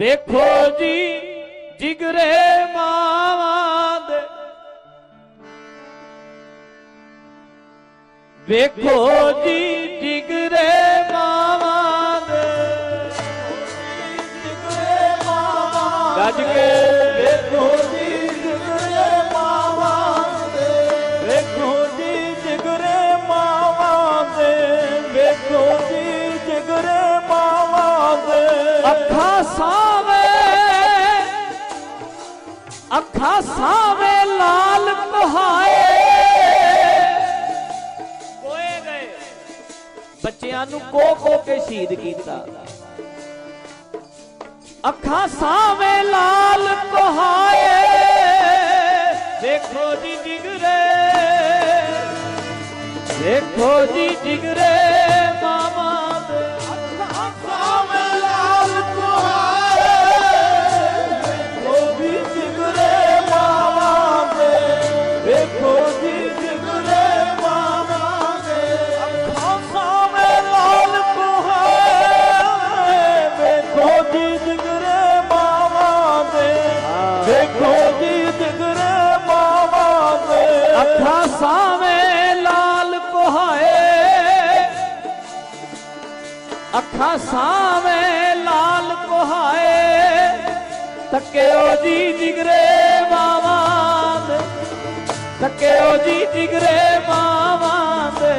ਵੇਖੋ ਜੀ ਜਿਗਰੇ ਮਾਵਾਂ ਦੇ। ਵੇਖੋ ਜੀ ਜਿਗਰੇ ਮਾਵਾਂ ਦੇ। ਜਿਗਰੇ ਮਾਵਾਂ ਗੱਜ ਕੇ ਅੱਖਾਂ ਸਾਵੇ ਲਾਲ ਕਹਾਏ। ਕੋਏ ਗਏ। ਬੱਚਿਆਂ ਨੂੰ ਕੋ ਕੋ ਕੇ ਸ਼ਹੀਦ ਕੀਤਾ। ਅੱਖਾਂ ਸਾਵੇ ਲਾਲ ਕਹਾਏ। ਦੇਖੋ ਜੀ ਜਿਗਰੇ। ਦੇਖੋ ਜੀ ਜਿਗਰੇ, ਮਾਮਾ। ਦੇਖੋ ਜੀ ਜਿਗਰੇ ਮਾਮਾ ਦੇ। ਅੱਖਾਂ ਸਾਵੇਂ ਲਾਲ ਕੋਹਾਏ ਅੱਖਾਂ ਸਾਵੇਂ ਲਾਲ ਕੋਹਾਏ ਤੱਕਿਓ ਜੀ ਜਿਗਰੇ ਮਾਵਾਂ ਦੇ। ਤੱਕਿਓ ਜੀ ਜਿਗਰੇ ਮਾਵਾਂ ਦੇ।